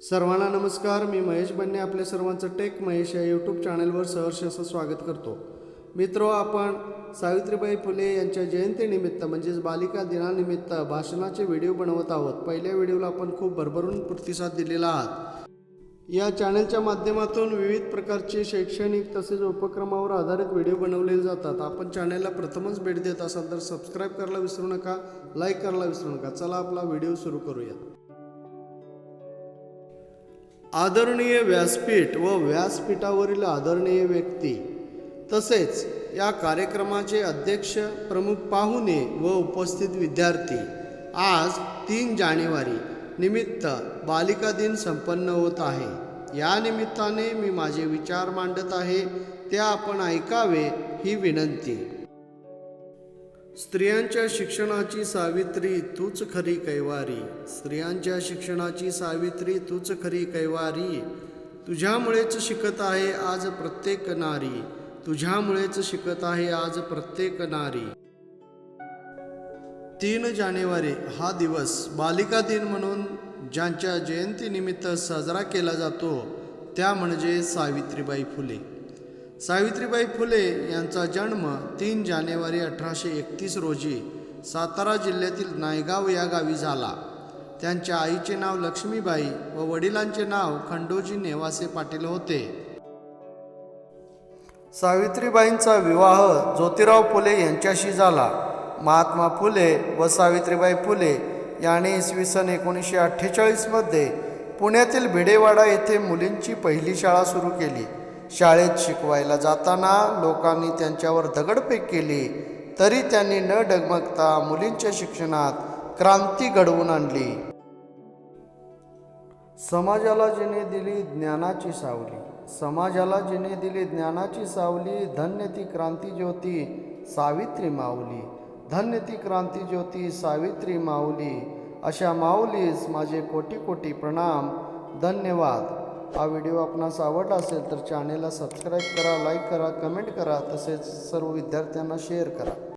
सर्वांना नमस्कार मी महेश बन्ने आपल्या सर्वांचं टेक महेश या यूट्यूब चॅनलवर सहर्ष असं स्वागत करतो. मित्रो आपण सावित्रीबाई फुले यांच्या जयंतीनिमित्त म्हणजेच बालिका दिनानिमित्त भाषणाचे व्हिडिओ बनवत आहोत. पहिल्या व्हिडिओला आपण खूप भरभरून प्रतिसाद दिलेला आहात. या चॅनलच्या माध्यमातून विविध प्रकारचे शैक्षणिक तसेच उपक्रमावर आधारित व्हिडिओ बनवले जातात. आपण चॅनलला प्रथमच भेट देत असाल तर सबस्क्राईब करायला विसरू नका लाईक करायला विसरू नका. चला आपला व्हिडिओ सुरू करूया. आदरणीय व्यासपीठ व व्यासपीठावरील आदरणीय व्यक्ती तसेच या कार्यक्रमाचे अध्यक्ष प्रमुख पाहुणे व उपस्थित विद्यार्थी आज तीन जानेवारी निमित्त बालिका दिन संपन्न होत आहे. या निमित्ताने मी माझे विचार मांडत आहे त्या आपण ऐकावे ही विनंती. स्त्रियांच्या शिक्षणाची सावित्री तूच खरी कैवारी. स्त्रियांच्या शिक्षणाची सावित्री तूच खरी कैवारी. तुझ्यामुळेच शिकत आहे आज प्रत्येक नारी. तुझ्यामुळेच शिकत आहे आज प्रत्येक नारी. तीन जानेवारी हा दिवस बालिका दिन म्हणून ज्यांच्या जयंतीनिमित्त साजरा केला जातो त्या म्हणजे सावित्रीबाई फुले. सावित्रीबाई फुले यांचा जन्म तीन जानेवारी अठराशे एकतीस रोजी सातारा जिल्ह्यातील नायगाव या गावी झाला. त्यांच्या आईचे नाव लक्ष्मीबाई व वडिलांचे नाव खंडोजी नेवासे पाटील होते. सावित्रीबाईंचा विवाह ज्योतिराव फुले यांच्याशी झाला. महात्मा फुले व सावित्रीबाई फुले यांनी इसवी सन एकोणीसशे अठ्ठेचाळीसमध्ये पुण्यातील भिडेवाडा येथे मुलींची पहिली शाळा सुरू केली. शाळेत शिकवायला जाताना लोकांनी त्यांच्यावर दगडफेक केली. तरी त्यांनी न डगमगता मुलींच्या शिक्षणात क्रांती घडवून आणली. समाजाला जिने दिली ज्ञानाची सावली. समाजाला जिने दिली ज्ञानाची सावली धन्य ती क्रांती ज्योती सावित्री माऊली. धन्य ती क्रांती ज्योती सावित्री माऊली. अशा माऊलीस माझे कोटी कोटी प्रणाम. धन्यवाद. हा व्हिडिओ आपणास आवडला असेल तर चॅनेलला सबस्क्राईब करा लाईक करा कमेंट करा तसेच सर्व विद्यार्थ्यांना शेअर करा.